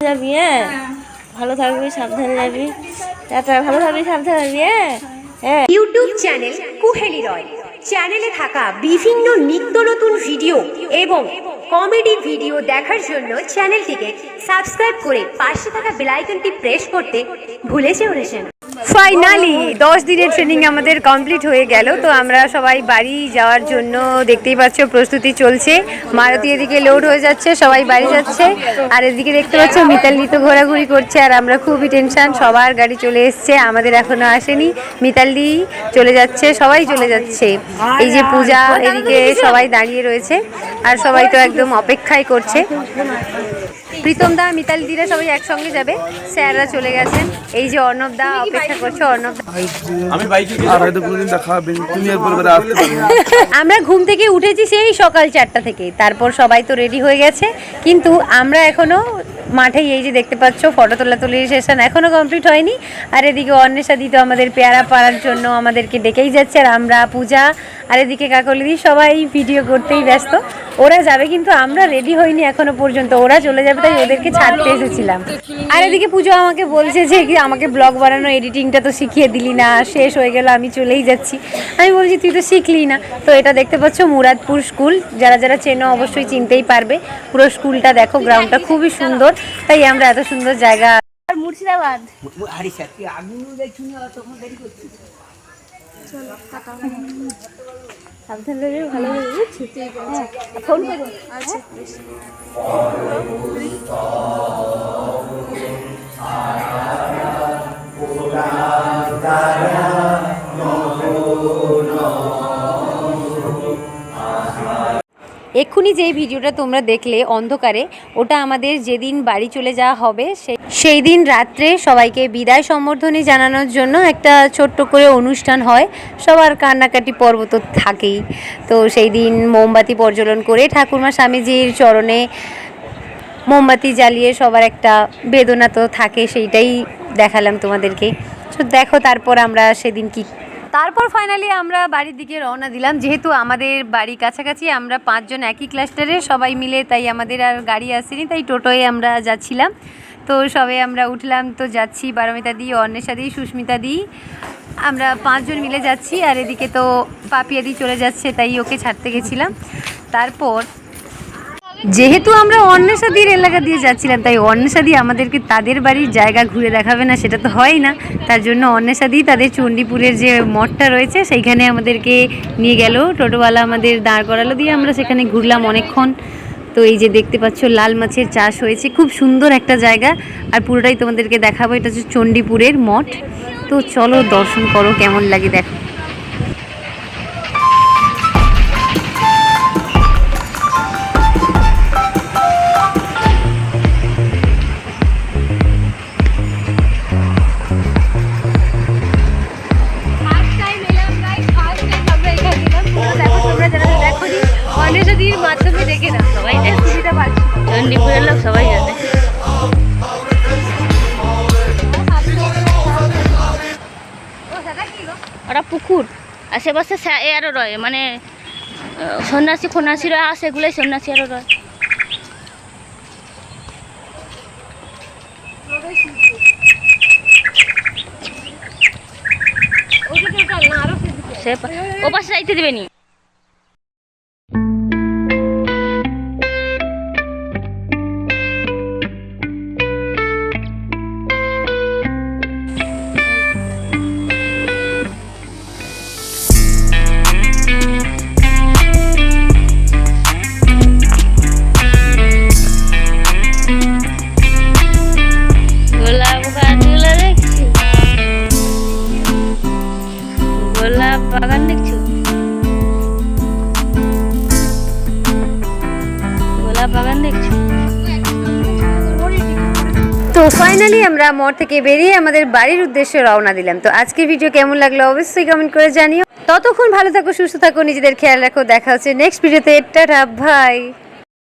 যাবি হ্যাঁ ভালো থাকবি সাবধানে যাবি টাটা ভালো থাকবি সাবধানে যাবি হ্যাঁ হ্যাঁ ইউটিউব চ্যানেল কুহেলি রয়। চ্যানেলে থাকা বিভিন্ন নিত্য নতুন ভিডিও এবং কমেডি ভিডিও দেখার জন্য চ্যানেলটিকে সাবস্ক্রাইব করে পাশে থাকা বেলাইকনটি প্রেস করতে ভুলে যেও ফাইনালি দশ দিনের ট্রেনিং আমাদের কমপ্লিট হয়ে গেল। তো আমরা সবাই বাড়ি যাওয়ার জন্য দেখতেই পাচ্ছ, প্রস্তুতি চলছে। মারুতি এদিকে লোড হয়ে যাচ্ছে, সবাই বাড়ি যাচ্ছে। আর এদিকে দেখতে পাচ্ছ, মিতালি তো ঘোরাঘুরি করছে, আর আমরা খুবই টেনশন সবার গাড়ি চলে এসছে, আমাদের এখনও আসেনি। মিতালি চলে যাচ্ছে, সবাই চলে যাচ্ছে। এই যে পূজা এদিকে সবাই দাঁড়িয়ে রয়েছে, আর সবাই তো একদম অপেক্ষাই করছে। প্রীতম দা, মিতালি দিরা সবাই একসঙ্গে যাবে, স্যাররা চলে গেছেন। এই যে অর্ণব দা অপেক্ষা করছে অর্ণব? আমি বাইকে আর হয়তো কোনোদিন দেখা হবে। তুমি এর পরে আসতে আমরা ঘুম থেকে উঠেছি সেই সকাল চারটা থেকে। তারপর সবাই তো রেডি হয়ে গেছে। কিন্তু আমরা এখনও মাঠে এই যে দেখতে পাচ্ছ ফটো তোলা তোলাতুলির সেশন এখনও কমপ্লিট হয়নি। আর এদিকে অন্বেষা দিত আমাদের পেয়ারা পাড়ার জন্য আমাদেরকে ডেকেই যাচ্ছে, আর আমরা পূজা, আর এদিকে কাকলিদি সবাই ভিডিও করতেই ব্যস্ত। ওরা যাবে কিন্তু আমরা রেডি হইনি এখনও পর্যন্ত, ওরা চলে যাবে, তাই ওদেরকে ছাড়তে এসেছিলাম। আর এদিকে পুজো আমাকে বলছে যে কি, আমাকে ব্লগ বানানো এডিটিংটা তো শিখিয়ে দিলি না, শেষ হয়ে গেল, আমি চলেই যাচ্ছি। আমি বলছি, তুই তো শিখলি না। তো এটা দেখতে পাচ্ছ, মুরাদপুর স্কুল যারা যারা চেনো, অবশ্যই চিনতেই পারবে। পুরো স্কুলটা দেখো গ্রাউন্ডটা খুবই সুন্দর। তাই আমরা এত সুন্দর জায়গা। আর মুর্শিদাবাদ। ভালো যাবি বুঝছিস? হ্যাঁ ফোন করো। আচ্ছা এক্ষুনি যে ভিডিওটা তোমরা দেখলে অন্ধকারে, ওটা আমাদের যেদিন বাড়ি চলে যাওয়া হবে সেই দিন রাত্রে সবাইকে বিদায় সম্বর্ধনী জানানোর জন্য একটা ছোট্ট করে অনুষ্ঠান হয়। সবার কান্নাকাটি পর্ব তো থাকেই। তো সেই দিন মোমবাতি প্রজ্বলন করে ঠাকুরমা স্বামীজির চরণে মোমবাতি জ্বালিয়ে সবার একটা বেদনা তো থাকে, সেইটাই দেখালাম তোমাদেরকে। তো দেখো তারপর আমরা সেদিন কি তারপর ফাইনালি আমরা বাড়ির দিকে রওনা দিলাম। যেহেতু আমাদের বাড়ি কাছাকাছি, আমরা পাঁচজন একই ক্লাস্টারে সবাই মিলে, তাই আমাদের আর গাড়ি আসেনি, তাই টোটোয় আমরা যাচ্ছিলাম। তো সবে আমরা উঠলাম, তো যাচ্ছি বারমিতা দি, অন্বেষা দি, সুস্মিতা দি। আমরা পাঁচজন মিলে যাচ্ছি, আর এদিকে তো পাপিয়া দি চলে যাচ্ছে, তাই ওকে ছাড়তে গেছিলাম। তারপর যেহেতু আমরা অন্বেষাদির এলাকা দিয়ে যাচ্ছিলাম, তাই অন্বেষাদি আমাদেরকে তাদের বাড়ির জায়গা ঘুরে দেখাবে না, সেটা তো হয় না। তার জন্য অন্বেষাদি তাদের চণ্ডীপুরের যে মঠটা রয়েছে, সেইখানে আমাদেরকে নিয়ে গেল। টোটোওয়ালা আমাদের দাঁড় করালো দিয়ে আমরা সেখানে ঘুরলাম অনেকক্ষণ। তো এই যে দেখতে পাচ্ছ, লাল মাছের চাষ হয়েছে। খুব সুন্দর একটা জায়গা। আর পুরোটাই তোমাদেরকে দেখাবো, এটা হচ্ছে চণ্ডীপুরের মঠ। তো চলো দর্শন করো, কেমন লাগে দেখো মাধ্যমে দেখে না সবাই সুবিধা পাচ্ছি চণ্ডীপুরের লোক সবাই জানে। ওরা পুকুর আশেপাশে এ আরও রয় মানে সন্ন্যাসী ফন্যাসীরা আসে এগুলোই সন্ন্যাসী আরও রয়। ও পাশে যাইতে দেবে ফাইনালি আমরা মঠ থেকে বেরিয়ে আমাদের বাড়ির উদ্দেশ্যে রওনা দিলাম। তো আজকের ভিডিও কেমন লাগল অবশ্যই কমেন্ট করে জানিও। ততক্ষণ ভালো থাকো, সুস্থ থাকো, নিজেদের খেয়াল রাখো। দেখা হচ্ছে নেক্সট ভিডিওতে টাটা ভাই